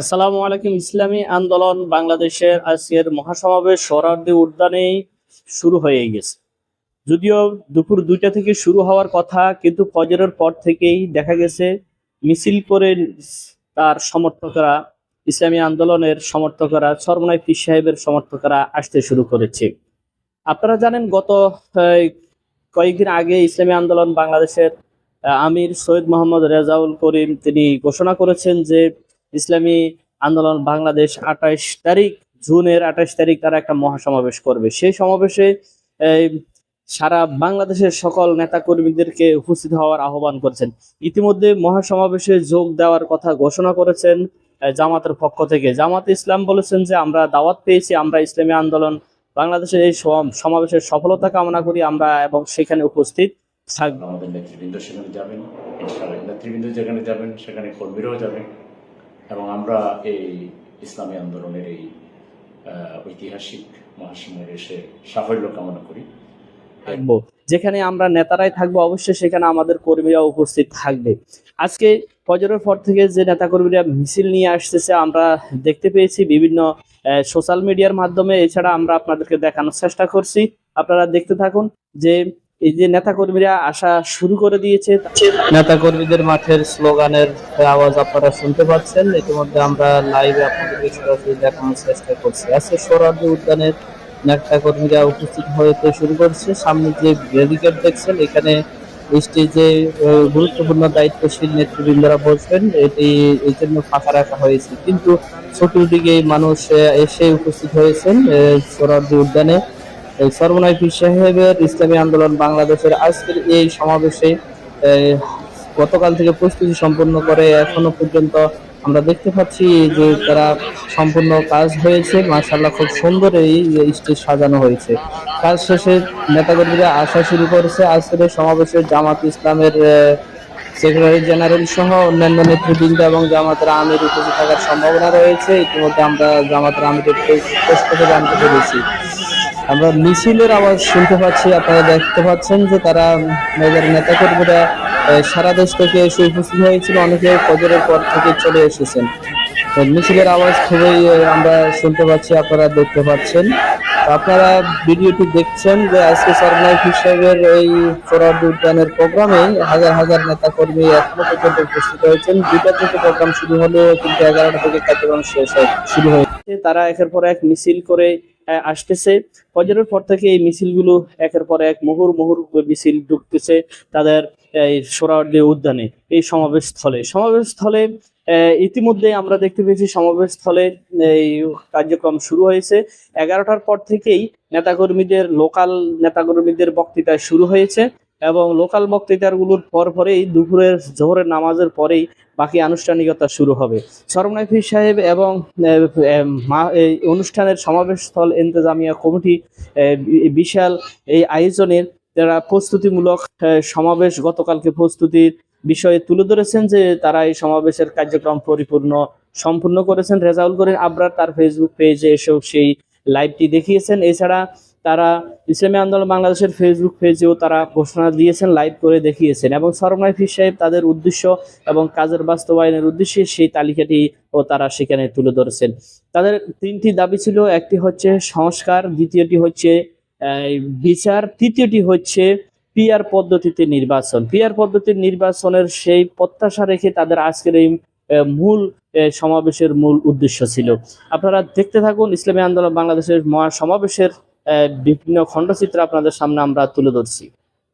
আসসালামু আলাইকুম, ইসলামী আন্দোলন বাংলাদেশের আজকের মহাসমাবেশ সোহরাওয়ার্দী উদ্যানেই শুরু হয়ে গেছে। যদিও দুপুর দুইটা থেকে শুরু হওয়ার কথা, কিন্তু ফজরের পর থেকেই দেখা গেছে মিছিল করে তার সমর্থকরা, ইসলামী আন্দোলনের সমর্থকরা সরমনাই পীর সাহেবের সমর্থকরা আসতে শুরু করেছে। আপনারা জানেন, গত কয়েকদিন আগে ইসলামী আন্দোলন বাংলাদেশের আমির সৈয়দ মোহাম্মদ রেজাউল করিম, তিনি ঘোষণা করেছেন যে ইসলামী আন্দোলন বাংলাদেশ আঠাশ তারিখ, জুনের আঠাশ তারিখ তারা একটা মহাসমাবেশ করবে। সেই সমাবেশে সারা বাংলাদেশের সকল নেতাকর্মীদেরকে উপস্থিত হওয়ার আহ্বান করেছেন। ইতিমধ্যে মহাসমাবেশে যোগ দেওয়ার কথা ঘোষণা করেছেন জামাতের পক্ষ থেকে। জামাত ইসলাম বলেছেন যে, আমরা দাওয়াত পেয়েছি, আমরা ইসলামী আন্দোলন, বাংলাদেশের এই সম- সমাবেশের সফলতা কামনা করি, আমরা এবং সেখানে উপস্থিত। আমাদের নেতৃবৃন্দ সেখানে যাবেন ইনশাআল্লাহ নেতৃবৃন্দ যেখানে যাবেন সেখানে কর্মীরাও যাবেন এবং আমরা এই ইসলামী আন্দোলনের এই ঐতিহাসিক মহাসমাবেশে সাফল্য কামনা করি। থাকব। যেখানে আমরা নেতারাই থাকব অবশ্যই সেখানে আমাদের কর্মীরা উপস্থিত থাকবে। আজকে ফজরের পর থেকে যে নেতাকর্মীরা মিছিল নিয়ে আসতেছে আমরা দেখতে পেয়েছি বিভিন্ন সোশ্যাল মিডিয়ার মাধ্যমে। এছাড়া আমরা আপনাদেরকে দেখানোর চেষ্টা করছি। আপনারা দেখতে থাকুন যে এই যে নেতাকর্মীরা আসা শুরু করে দিয়েছে, নেতাকর্মীদের মাঠের স্লোগানের আওয়াজ আপনারা শুনতে পাচ্ছেন। ইতিমধ্যে আমরা লাইভে আপনাদেরকে সরাসরি দেখানোর চেষ্টা করছি। আজকে সোহরাওয়ার্দী উদ্যানের নেতা কর্মীরা উপস্থিত হতে শুরু করছে। সামনে যে ব্যারিকেড দেখছেন, এখানে স্টেজে গুরুত্বপূর্ণ দায়িত্বশীল নেতৃবৃন্দরা বসবেন। এটি এই জন্য ফাঁকা রাখা হয়েছে। কিন্তু চতুর্দিকে মানুষ এসে উপস্থিত হয়েছেন সোহরাওয়ার্দী উদ্যানে। এই পীর সাহেবের ইসলামী আন্দোলন বাংলাদেশের আজকের এই সমাবেশে গতকাল থেকে প্রস্তুতি সম্পন্ন করে এখনও পর্যন্ত আমরা দেখতে পাচ্ছি যে তারা সম্পূর্ণ কাজ হয়েছে। মার্শাল্লাহ খুব সুন্দর এই স্টেজ সাজানো হয়েছে। কাজ শেষে নেতাকর্মীরা আসা শুরু করেছে। আজকের এই সমাবেশে জামাত ইসলামের সেক্রেটারি জেনারেল সহ অন্যান্য নেতৃবৃন্দ এবং জামাতের আমির উপস্থিত থাকার সম্ভাবনা রয়েছে। ইতিমধ্যে আমরা জামাতের আমিরের থেকে জানতে পেরেছি। আমরা মিছিলের আওয়াজ শুনতে পাচ্ছি। আপনারা দেখতে পাচ্ছেন যে তারা মেয়েদের নেতাকর্মীরা সারা দেশ থেকে এসে উপস্থিত হয়েছিল। অনেকে ফজরের পর থেকে চলে এসেছেন। মিছিলের আওয়াজ খুবই আমরা শুনতে পাচ্ছি, আপনারা দেখতে পাচ্ছেন। আপনারা ভিডিওটি দেখছেন যে আজকে সরনাই সাহেবের এই সোহরাওয়ার্দী উদ্যানের প্রোগ্রামে হাজার হাজার নেতা কর্মী এখনও পর্যন্ত উপস্থিত হয়েছেন। দুইটা থেকে প্রোগ্রাম শুরু হলেও কিন্তু এগারোটা থেকে কার্যক্রম শেষ হয়, শুরু হয়েছে। তারা একের পর এক মিছিল করে আসতেছে। ফজরের পর থেকে এই মিছিলগুলো একের পর এক মুহুর মুহুর মিছিল ঢুকতেছে তাদের, এই সোহরাওয়ার্দী উদ্যানে, এই সমাবেশ স্থলে সমাবেশ স্থলে ইতিমধ্যে আমরা দেখতে পেয়েছি সমাবেশ স্থলে এই কার্যক্রম শুরু হয়েছে। এগারোটার পর থেকেই নেতাকর্মীদের, লোকাল নেতাকর্মীদের বক্তৃতা শুরু হয়েছে। এবং লোকাল বক্তৃতাগুলোর পর পরেই দুপুরের জোহরের নামাজের পরেই বাকি আনুষ্ঠানিকতা শুরু হবে। সরমনাই পীর সাহেব এবং এই অনুষ্ঠানের সমাবেশস্থল ইন্তজামিয়া কমিটি বিশাল এই আয়োজনের যারা প্রস্তুতিমূলক সমাবেশ গতকালকে প্রস্তুতির বিষয়ে তুলে ধরেছেন যে তারা এই সমাবেশের কার্যক্রম পরিপূর্ণ সম্পূর্ণ করেছেন। রেজাউল করিম আবরার তার ফেসবুক পেজে এসব সেই লাইভটি দেখিয়েছেন। এছাড়া তারা ইসলামী আন্দোলন বাংলাদেশের ফেসবুক পেজেও তারা ঘোষণা দিয়েছেন লাইভ করে দেখিয়েছেন এবং সরমাই ফির সাহেব তাদের উদ্দেশ্য এবং কাজের বাস্তবায়নের উদ্দেশ্যে সেই তালিকাটি ও তারা সেখানে তুলে ধরেছেন। তাদের তিনটি দাবি ছিল, একটি হচ্ছে সংস্কার, দ্বিতীয়টি হচ্ছে বিচার, তৃতীয়টি হচ্ছে পিয়ার পদ্ধতিতে নির্বাচন। পিয়ার পদ্ধতির নির্বাচনের সেই প্রত্যাশা রেখে তাদের আজকের এই মূল সমাবেশের মূল উদ্দেশ্য ছিল। আপনারা দেখতে থাকুন ইসলামী আন্দোলন বাংলাদেশের মহা সমাবেশের বিভিন্ন খণ্ডচিত্র আপনাদের সামনে আমরা তুলে ধরছি।